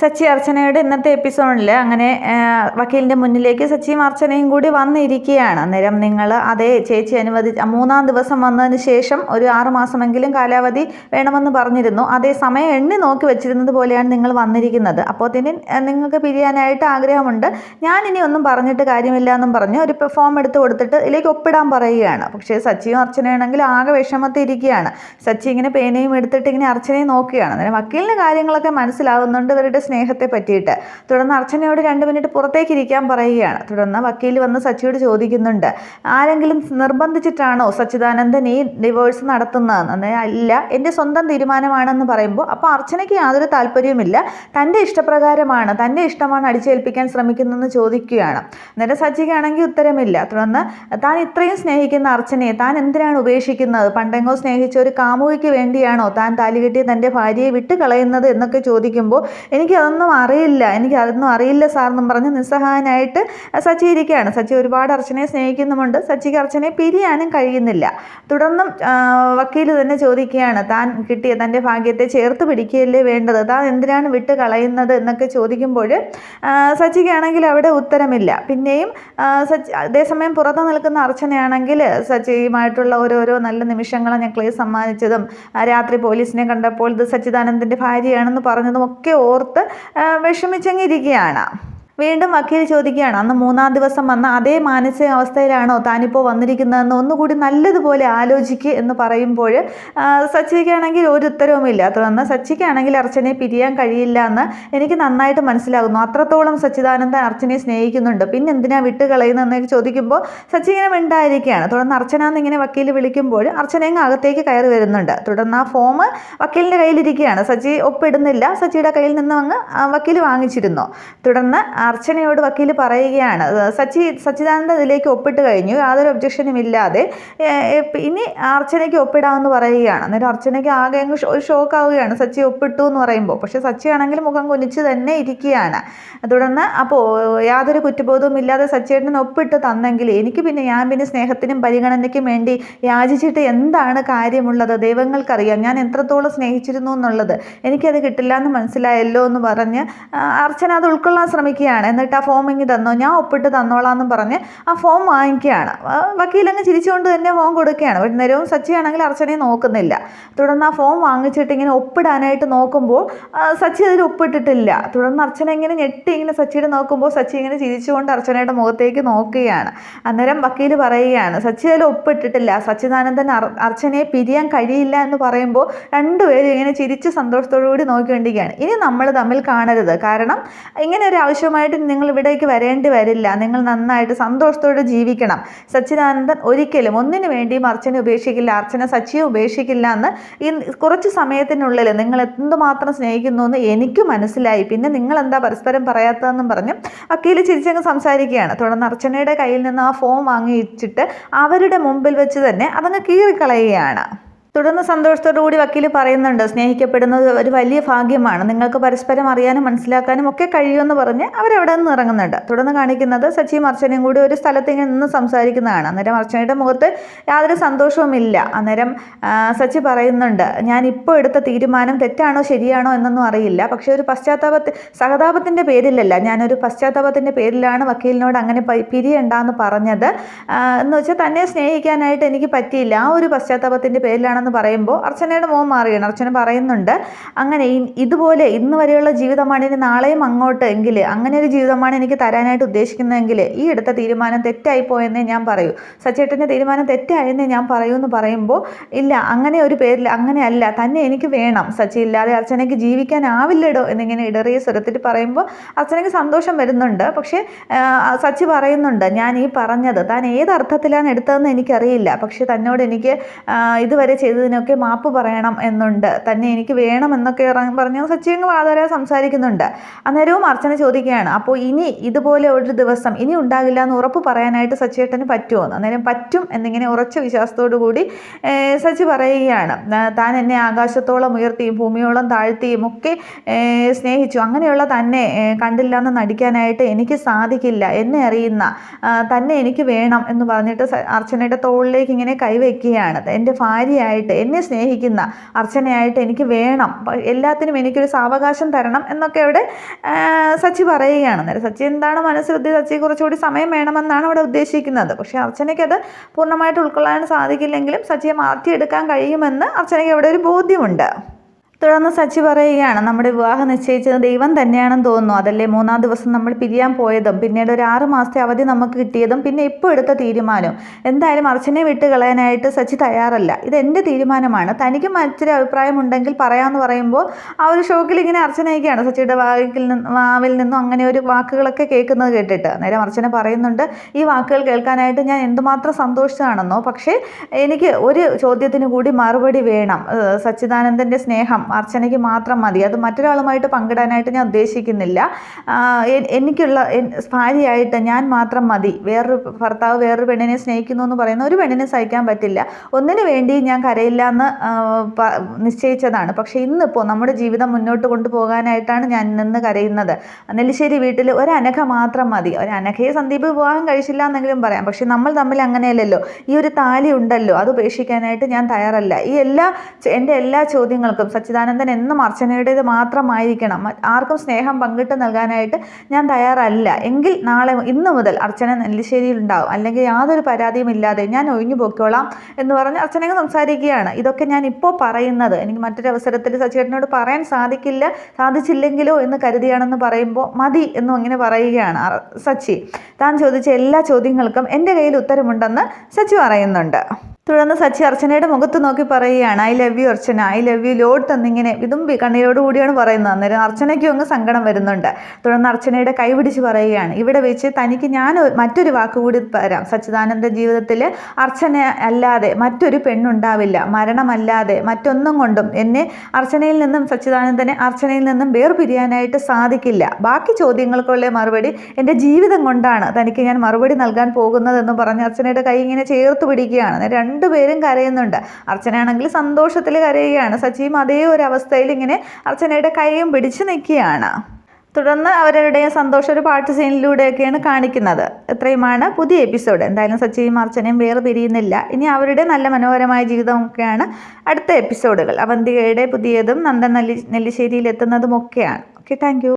സച്ചി അർച്ചനയുടെ ഇന്നത്തെ എപ്പിസോഡിൽ അങ്ങനെ വക്കീലിന്റെ മുന്നിലേക്ക് സച്ചിയും അർച്ചനയും കൂടി വന്നിരിക്കുകയാണ്. അന്നേരം നിങ്ങൾ അതേ ചേച്ചി അനുവദി മൂന്നാം ദിവസം വന്നതിന് ശേഷം ഒരു ആറ് മാസമെങ്കിലും കാലാവധി വേണമെന്ന് പറഞ്ഞിരുന്നു. അതേ സമയം എണ്ണി നോക്കി വെച്ചിരുന്നത് പോലെയാണ് നിങ്ങൾ വന്നിരിക്കുന്നത്. അപ്പോൾ തന്നെ നിങ്ങൾക്ക് പിരിയാനായിട്ട് ആഗ്രഹമുണ്ട്. ഞാൻ ഇനി ഒന്നും പറഞ്ഞിട്ട് കാര്യമില്ല എന്നും പറഞ്ഞ് ഒരു ഫോം എടുത്ത് കൊടുത്തിട്ട് ഇതിലേക്ക് ഒപ്പിടാൻ പറയുകയാണ്. പക്ഷേ സച്ചിയും അർച്ചനയാണെങ്കിൽ ആകെ വിഷമത്തിരിക്കുകയാണ്. സച്ചി ഇങ്ങനെ പേനയും എടുത്തിട്ട് ഇങ്ങനെ അർച്ചനയും നോക്കുകയാണ്. അന്നേരം വക്കീലിന് കാര്യങ്ങളൊക്കെ മനസ്സിലാവുന്നുണ്ട്. ഇവരുടെ സ്നേഹത്തെ പറ്റിയിട്ട് തുടർന്ന് അർച്ചനയോട് രണ്ട് മിനിറ്റ് പുറത്തേക്ക് ഇരിക്കാൻ പറയുകയാണ്. തുടർന്ന് വക്കീൽ വന്ന് സച്ചിയോട് ചോദിക്കുന്നുണ്ട് ആരെങ്കിലും നിർബന്ധിച്ചിട്ടാണോ സച്ചിദാനന്ദൻ ഈ ഡിവോഴ്സ് നടത്തുന്നതെന്ന് അന്നേരം എന്റെ സ്വന്തം തീരുമാനമാണെന്ന് പറയുമ്പോൾ അപ്പോൾ അർച്ചനയ്ക്ക് യാതൊരു താല്പര്യവുമില്ല. തന്റെ ഇഷ്ടപ്രകാരമാണ് തന്റെ ഇഷ്ടമാണ് അടിച്ചേൽപ്പിക്കാൻ ശ്രമിക്കുന്നതെന്ന് ചോദിക്കുകയാണ്. നേരെ സച്ചിക്കാണെങ്കിൽ ഉത്തരമില്ല. തുടർന്ന് താൻ ഇത്രയും സ്നേഹിക്കുന്ന അർച്ചനയെ താൻ എന്തിനാണ് ഉപേക്ഷിക്കുന്നത്? പണ്ടെങ്കോ സ്നേഹിച്ച ഒരു കാമുകിക്ക് വേണ്ടിയാണോ താൻ താലികെട്ടിയ തന്റെ ഭാര്യയെ വിട്ട് കളയുന്നത് എന്നൊക്കെ ചോദിക്കുമ്പോൾ എനിക്കതൊന്നും അറിയില്ല. എനിക്ക് അതൊന്നും അറിയില്ല സാറെന്നും പറഞ്ഞ് നിസ്സഹായനായിട്ട് സച്ചി ഇരിക്കുകയാണ്. സച്ചി ഒരുപാട് അർച്ചനയെ സ്നേഹിക്കുന്നുമുണ്ട്. സച്ചിക്ക് അർച്ചനയെ പിരിയാനും കഴിയുന്നില്ല. തുടർന്നും വക്കീൽ തന്നെ ചോദിക്കുകയാണ് താൻ കിട്ടിയ തന്റെ ഭാഗ്യത്തെ ചേർത്ത് പിടിക്കുകയല്ലേ വേണ്ടത്? താൻ എന്തിനാണ് വിട്ട് കളയുന്നത്? എന്നൊക്കെ ചോദിക്കുമ്പോൾ സച്ചിക്കാണെങ്കിൽ അവിടെ ഉത്തരമില്ല. പിന്നെയും സച്ചി അതേസമയം പുറത്ത് നിൽക്കുന്ന അർച്ചനയാണെങ്കിൽ സച്ചിയുമായിട്ടുള്ള ഓരോരോ നല്ല നിമിഷങ്ങൾ നെക്ലേസ് സമ്മാനിച്ചതും. രാത്രി പോലീസിനെ കണ്ടപ്പോൾ ഇത് സച്ചിദാനന്ദന്റെ ഭാര്യയാണെന്ന് പറഞ്ഞതും ഒക്കെ ഓർത്ത് വിഷമിച്ചങ്ങിരിക്കുകയാണ് വീണ്ടും വക്കീൽ ചോദിക്കുകയാണ്. അന്ന് മൂന്നാം ദിവസം വന്ന അതേ മാനസികാവസ്ഥയിലാണോ താനിപ്പോൾ വന്നിരിക്കുന്നതെന്ന് ഒന്നുകൂടി നല്ലതുപോലെ ആലോചിക്ക് എന്ന് പറയുമ്പോൾ സച്ചിക്കാണെങ്കിൽ ഒരു ഉത്തരവുമില്ല തുടർന്ന് സച്ചിക്കാണെങ്കിൽ അർച്ചനയെ പിരിയാൻ കഴിയില്ല എന്ന് എനിക്ക് നന്നായിട്ട് മനസ്സിലാകുന്നു. അത്രത്തോളം സച്ചിദാനന്ദൻ അർച്ചനയെ സ്നേഹിക്കുന്നുണ്ട്. പിന്നെ എന്തിനാ വിട്ട് കളയുന്നതെന്നൊക്കെ ചോദിക്കുമ്പോൾ സച്ചിങ്ങനെ മിണ്ടായിരിക്കുകയാണ്. തുടർന്ന് അർച്ചന എന്നിങ്ങനെ വക്കീൽ വിളിക്കുമ്പോൾ അർച്ചന അകത്തേക്ക് കയറി വരുന്നുണ്ട്. തുടർന്ന് ആ ഫോം വക്കീലിന്റെ കയ്യിലിരിക്കുകയാണ്. സച്ചി ഒപ്പിടുന്നില്ല. സച്ചിയുടെ കയ്യിൽ നിന്ന് അങ്ങ് വക്കീൽ വാങ്ങിച്ചിരുന്നു. തുടർന്ന് അർച്ചനയോട് വക്കീൽ പറയുകയാണ്. സച്ചി സച്ചിദാനന്ദ ഇതിലേക്ക് ഒപ്പിട്ട് കഴിഞ്ഞു. യാതൊരു ഒബ്ജക്ഷനും ഇല്ലാതെ ഇനി അർച്ചനയ്ക്ക് ഒപ്പിടാമെന്ന് പറയുകയാണ്. അന്നേരം അർച്ചനയ്ക്ക് ആകെ അങ്ങ് ഒരു ഷോക്ക് ആവുകയാണ്. സച്ചി ഒപ്പിട്ടു എന്ന് പറയുമ്പോൾ. പക്ഷേ സച്ചി ആണെങ്കിൽ മുഖം കുനിച്ച് തന്നെ ഇരിക്കുകയാണ്. തുടർന്ന് അപ്പോൾ യാതൊരു കുറ്റബോധവും ഇല്ലാതെ സച്ചിയേട്ടൻ ഒപ്പിട്ട് തന്നെങ്കിൽ എനിക്ക് പിന്നെ ഞാൻ പിന്നെ സ്നേഹത്തിനും പരിഗണനയ്ക്കും വേണ്ടി യാചിച്ചിട്ട് എന്താണ് കാര്യമുള്ളത്? ദൈവങ്ങൾക്കറിയാം. ഞാൻ എത്രത്തോളം സ്നേഹിച്ചിരുന്നു എന്നുള്ളത്. എനിക്കത് കിട്ടില്ല എന്ന് മനസ്സിലായല്ലോ എന്ന് പറഞ്ഞ് അർച്ചന അത് ഉൾക്കൊള്ളാൻ ശ്രമിക്കുകയാണ് എന്നിട്ട് ആ ഫോം ഇങ്ങ് തന്നോ? ഞാൻ ഒപ്പിട്ട് തന്നോളാം എന്ന് പറഞ്ഞ് ആ ഫോം വാങ്ങിക്കുകയാണ്. വക്കീലങ്ങ് ചിരിച്ചുകൊണ്ട് തന്നെ ഫോം കൊടുക്കുകയാണ്. ഒരു നേരവും സച്ചിയാണെങ്കിൽ അർച്ചനയെ നോക്കുന്നില്ല. തുടർന്ന് ആ ഫോം വാങ്ങിച്ചിട്ട് ഇങ്ങനെ ഒപ്പിടാനായിട്ട് നോക്കുമ്പോൾ സച്ചി അതിൽ ഒപ്പിട്ടിട്ടില്ല. തുടർന്ന് അർച്ചന ഇങ്ങനെ ഞെട്ടി ഇങ്ങനെ സച്ചിയുടെ നോക്കുമ്പോൾ സച്ചി ഇങ്ങനെ ചിരിച്ചുകൊണ്ട് അർച്ചനയുടെ മുഖത്തേക്ക് നോക്കുകയാണ്. അന്നേരം വക്കീൽ പറയുകയാണ് സച്ചി അതിൽ ഒപ്പിട്ടിട്ടില്ല. സച്ചിദാനന്ദൻ അർച്ചനയെ പിരിയാൻ കഴിയില്ല എന്ന് പറയുമ്പോൾ രണ്ടുപേരും ഇങ്ങനെ ചിരിച്ച് സന്തോഷത്തോടു കൂടി നോക്കിക്കൊണ്ടിരിക്കുകയാണ്. ഇനി നമ്മൾ തമ്മിൽ കാണരുത്. കാരണം ഇങ്ങനെ ഒരു ആവശ്യമായിട്ട് നിങ്ങൾ ഇവിടേക്ക് വരേണ്ടി വരില്ല. നിങ്ങൾ നന്നായിട്ട് സന്തോഷത്തോടെ ജീവിക്കണം. സച്ചിദാനന്ദൻ ഒരിക്കലും ഒന്നിനു വേണ്ടിയും അർച്ചന ഉപേക്ഷിക്കില്ല. അർച്ചന സച്ചിയെ ഉപേക്ഷിക്കില്ല എന്ന് ഈ കുറച്ച് സമയത്തിനുള്ളിൽ നിങ്ങൾ എന്തുമാത്രം സ്നേഹിക്കുന്നു എന്ന് എനിക്ക് മനസ്സിലായി. പിന്നെ നിങ്ങൾ എന്താ പരസ്പരം പറയാത്തതെന്നും പറഞ്ഞ് വക്കീൽ ചിരിച്ചങ്ങ് സംസാരിക്കുകയാണ്. തുടർന്ന് അർച്ചനയുടെ കയ്യിൽ നിന്ന് ആ ഫോം വാങ്ങിച്ചിട്ട് അവരുടെ മുമ്പിൽ വെച്ച് തന്നെ അതങ്ങ് കീറിക്കളയുകയാണ്. തുടർന്ന് സന്തോഷത്തോടു കൂടി വക്കീൽ പറയുന്നുണ്ട് സ്നേഹിക്കപ്പെടുന്നത് ഒരു വലിയ ഭാഗ്യമാണ്. നിങ്ങൾക്ക് പരസ്പരം അറിയാനും മനസ്സിലാക്കാനും ഒക്കെ കഴിയുമെന്ന് പറഞ്ഞ് അവരവിടെ നിന്ന് ഇറങ്ങുന്നുണ്ട്. തുടർന്ന് കാണിക്കുന്നത് സച്ചി അർച്ചനയും കൂടി ഒരു സ്ഥലത്ത് നിന്ന് സംസാരിക്കുന്നതാണ്. അന്നേരം അർച്ചനയുടെ മുഖത്ത് യാതൊരു സന്തോഷവുമില്ല അന്നേരം സച്ചി പറയുന്നുണ്ട് ഞാൻ ഇപ്പോൾ എടുത്ത തീരുമാനം തെറ്റാണോ ശരിയാണോ എന്നൊന്നും അറിയില്ല. പക്ഷേ ഒരു പശ്ചാത്താപത്തി സഹതാപത്തിന്റെ പേരിലല്ല. ഞാനൊരു പശ്ചാത്താപത്തിന്റെ പേരിലാണ് വക്കീലിനോട് അങ്ങനെ പിരിയണ്ടെന്ന് പറഞ്ഞത്. എന്ന് വെച്ചാൽ തന്നെ സ്നേഹിക്കാനായിട്ട് എനിക്ക് പറ്റിയില്ല. ആ ഒരു പശ്ചാത്താപത്തിന്റെ പേരിലാണെന്ന് പറയുമ്പോൾ അർച്ചനയുടെ മുഖം മാറുകയാണ്. അർച്ചന പറയുന്നുണ്ട് അങ്ങനെ ഇതുപോലെ ഇന്ന് വരെയുള്ള ജീവിതമാണ് ഇനി നാളെയും അങ്ങോട്ട് എങ്കിൽ അങ്ങനെ ഒരു ജീവിതമാണ് എനിക്ക് തരാനായിട്ട് ഉദ്ദേശിക്കുന്നതെങ്കിൽ ഈ എടുത്ത തീരുമാനം തെറ്റായി പോയെന്നേ ഞാൻ പറയൂ. സച്ചേട്ടന്റെ തീരുമാനം തെറ്റായെന്നേ ഞാൻ പറയൂ എന്ന് പറയുമ്പോൾ ഇല്ല അങ്ങനെ ഒരു പേരിൽ അങ്ങനെയല്ല തന്നെ എനിക്ക് വേണം. സച്ചി ഇല്ലാതെ അർച്ചനയ്ക്ക് ജീവിക്കാനാവില്ലടോ എന്നിങ്ങനെ ഇടറിയ സ്വരത്തിൽ പറയുമ്പോൾ അർച്ചനയ്ക്ക് സന്തോഷം വരുന്നുണ്ട്. പക്ഷേ സച്ചി പറയുന്നുണ്ട് ഞാൻ ഈ പറഞ്ഞത് താൻ ഏത് അർത്ഥത്തിലാണ് എടുത്തതെന്ന് എനിക്കറിയില്ല. പക്ഷേ തന്നോട് എനിക്ക് ഇതുവരെ ചെയ്തതിനൊക്കെ മാപ്പ് പറയണം എന്നുണ്ട്. തന്നെ എനിക്ക് വേണം എന്നൊക്കെ പറഞ്ഞ് സച്ചി അങ്ങ് വളരെ സംസാരിക്കുന്നുണ്ട്. അന്നേരവും അർച്ചന ചോദിക്കുകയാണ് അപ്പോൾ ഇനി ഇതുപോലെ ഒരു ദിവസം ഇനി ഉണ്ടാകില്ല എന്ന് ഉറപ്പ് പറയാനായിട്ട് സച്ചിയേട്ടന് പറ്റുമോ? എന്ന്. അന്നേരം പറ്റും എന്നിങ്ങനെ ഉറച്ച വിശ്വാസത്തോടു കൂടി സച്ചി പറയുകയാണ് താൻ എന്നെ ആകാശത്തോളം ഉയർത്തിയും ഭൂമിയോളം താഴ്ത്തിയും ഒക്കെ സ്നേഹിച്ചു. അങ്ങനെയുള്ള തന്നെ കണ്ടില്ല എന്ന് നടിക്കാനായിട്ട് എനിക്ക് സാധിക്കില്ല. എന്നെ അറിയുന്ന തന്നെ എനിക്ക് വേണം എന്ന് പറഞ്ഞിട്ട് അർച്ചനയുടെ തോളിലേക്ക് ഇങ്ങനെ കൈവയ്ക്കുകയാണ് എന്റെ ഭാര്യയായിട്ട് അർച്ചനയായിട്ട് എന്നെ സ്നേഹിക്കുന്ന അർച്ചനയായിട്ട് എനിക്ക് വേണം. എല്ലാത്തിനും എനിക്കൊരു സാവകാശം തരണം എന്നൊക്കെ അവിടെ സച്ചി പറയുകയാണ്. അന്നേരം സച്ചി എന്താണ് മനസ്സിലുദ്ധി സച്ചി കുറച്ചുകൂടി സമയം വേണമെന്നാണ് അവിടെ ഉദ്ദേശിക്കുന്നത്. പക്ഷേ അർച്ചനയ്ക്ക് അത് പൂർണമായിട്ട് ഉൾക്കൊള്ളാൻ സാധിക്കില്ലെങ്കിലും സച്ചിയെ മാറ്റിയെടുക്കാൻ കഴിയുമെന്ന് അർച്ചനയ്ക്ക് അവിടെ ഒരു ബോധ്യമുണ്ട്. തുടർന്ന് സച്ചി പറയുകയാണ് നമ്മുടെ വിവാഹം നിശ്ചയിച്ചത് ദൈവം തന്നെയാണെന്ന് തോന്നുന്നു. അതല്ലേ മൂന്നാം ദിവസം നമ്മൾ പിരിയാൻ പോയതും പിന്നീട് ഒരു ആറ് മാസത്തെ അവധി നമുക്ക് കിട്ടിയതും പിന്നെ ഇപ്പോൾ എടുത്ത തീരുമാനവും. എന്തായാലും അർച്ചനെ വിട്ട് കളയാനായിട്ട് സച്ചി തയ്യാറല്ല. ഇത് എന്റെ തീരുമാനമാണ്. തനിക്ക് മറ്റൊരു അഭിപ്രായം ഉണ്ടെങ്കിൽ പറയാമെന്ന് പറയുമ്പോൾ ആ ഒരു ഷോക്കിൽ ഇങ്ങനെ അർച്ചനയൊക്കെയാണ് സച്ചിയുടെ വാക്കിൽ നിന്ന് വാവിൽ നിന്നും അങ്ങനെ ഒരു വാക്കുകളൊക്കെ കേൾക്കുന്നത് കേട്ടിട്ട്. നേരെ അർച്ചന പറയുന്നുണ്ട് ഈ വാക്കുകൾ കേൾക്കാനായിട്ട് ഞാൻ എന്തുമാത്രം സന്തോഷിച്ചതാണെന്നോ? പക്ഷേ എനിക്ക് ഒരു ചോദ്യത്തിന് കൂടി മറുപടി വേണം. സച്ചിദാനന്ദന്റെ സ്നേഹം അർച്ചനയ്ക്ക് മാത്രം മതി. അത് മറ്റൊരാളുമായിട്ട് പങ്കിടാനായിട്ട് ഞാൻ ഉദ്ദേശിക്കുന്നില്ല. എനിക്കുള്ള ഭാര്യയായിട്ട് ഞാൻ മാത്രം മതി. വേറൊരു ഭർത്താവ് വേറൊരു പെണ്ണിനെ സ്നേഹിക്കുന്നു എന്ന് പറയുന്ന ഒരു പെണ്ണിനെ സഹിക്കാൻ പറ്റില്ല. ഒന്നിനു വേണ്ടി ഞാൻ കരയില്ല എന്ന് നിശ്ചയിച്ചതാണ്. പക്ഷേ ഇന്നിപ്പോൾ നമ്മുടെ ജീവിതം മുന്നോട്ട് കൊണ്ടുപോകാനായിട്ടാണ് ഞാൻ നിന്ന് കരയുന്നത്. നെല്ലിശ്ശേരി വീട്ടിൽ ഒരു അനഘ മാത്രം മതി. ഒരു അനഘയെ സന്ദീപ് വിവാഹം കഴിച്ചില്ല എന്നെങ്കിലും പറയാം. പക്ഷേ നമ്മൾ തമ്മിൽ അങ്ങനെയല്ലല്ലോ. ഈ ഒരു താലി ഉണ്ടല്ലോ. അത് ഉപേക്ഷിക്കാനായിട്ട് ഞാൻ തയ്യാറല്ല. ഈ എല്ലാ എന്റെ എല്ലാ ചോദ്യങ്ങൾക്കും സച്ചിദാനന്ദൻ എന്നും അർച്ചനയുടേത് മാത്രമായിരിക്കണം. ആർക്കും സ്നേഹം പങ്കിട്ട് നൽകാനായിട്ട് ഞാൻ തയ്യാറല്ല. എങ്കിൽ നാളെ ഇന്ന് മുതൽ അർച്ചന നെല്ലിശ്ശേരിയിൽ ഉണ്ടാവും. അല്ലെങ്കിൽ യാതൊരു പരാതിയും ഇല്ലാതെ ഞാൻ ഒഴിഞ്ഞു പൊക്കോളാം എന്ന് പറഞ്ഞ് അർച്ചനയൊക്കെ സംസാരിക്കുകയാണ്. ഇതൊക്കെ ഞാൻ ഇപ്പോൾ പറയുന്നത്. എനിക്ക് മറ്റൊരു അവസരത്തിൽ സച്ചിയേട്ടനോട് പറയാൻ സാധിക്കില്ല സാധിച്ചില്ലെങ്കിലോ എന്ന് കരുതിയാണെന്ന് പറയുമ്പോൾ മതി എന്നും ഇങ്ങനെ പറയുകയാണ് സച്ചി. താൻ ചോദിച്ച എല്ലാ ചോദ്യങ്ങൾക്കും എന്റെ കയ്യിൽ ഉത്തരമുണ്ടെന്ന് സച്ചി പറയുന്നുണ്ട്. തുടർന്ന് സച്ചി അർച്ചനയുടെ മുഖത്ത് നോക്കി പറയുകയാണ് I love you Archana. I love you load തന്നിങ്ങനെ ഇതും കണ്ണീരോട് കൂടിയാണ് പറയുന്നത്. അന്നേരം അർച്ചനയ്ക്കും അങ്ങ് സങ്കടം വരുന്നുണ്ട്. തുടർന്ന് അർച്ചനയുടെ കൈ പിടിച്ച് പറയുകയാണ് ഇവിടെ വെച്ച് തനിക്ക് ഞാൻ മറ്റൊരു വാക്കുകൂടി തരാം. സച്ചിദാനന്ദ ജീവിതത്തിൽ അർച്ചന അല്ലാതെ മറ്റൊരു പെണ്ണുണ്ടാവില്ല. മരണമല്ലാതെ മറ്റൊന്നും കൊണ്ടും എന്നെ അർച്ചനയിൽ നിന്നും സച്ചിദാനന്ദനെ അർച്ചനയിൽ നിന്നും വേർപിരിയാനായിട്ട് സാധിക്കില്ല. ബാക്കി ചോദ്യങ്ങൾക്കുള്ള മറുപടി എന്റെ ജീവിതം കൊണ്ടാണ് തനിക്ക് ഞാൻ മറുപടി നൽകാൻ പോകുന്നതെന്ന് പറഞ്ഞ് അർച്ചനയുടെ കൈ ഇങ്ങനെ ചേർത്ത് പിടിക്കുകയാണ്. അന്നേരം രണ്ടുപേരും കരയുന്നുണ്ട്. അർച്ചനയാണെങ്കിൽ സന്തോഷത്തിൽ കരയുകയാണ്. സച്ചിയും അതേ ഒരു അവസ്ഥയിൽ ഇങ്ങനെ അർച്ചനയുടെ കൈയും പിടിച്ച് നിൽക്കുകയാണ്. തുടർന്ന് അവരുടെ സന്തോഷം ഒരു പാട്ട് സീനിലൂടെയൊക്കെയാണ് കാണിക്കുന്നത്. ഇത്രയുമാണ് പുതിയ എപ്പിസോഡ് എന്തായാലും സച്ചിയും അർച്ചനയും വേറെ പിരിയുന്നില്ല ഇനി അവരുടെ നല്ല മനോഹരമായ ജീവിതമൊക്കെയാണ് അടുത്ത എപ്പിസോഡുകൾ അവന്തികയുടെ പുതിയതും നന്ദൻ നെല്ലി നെല്ലിശ്ശേരിയിൽ എത്തുന്നതും ഒക്കെയാണ് ഓക്കെ താങ്ക്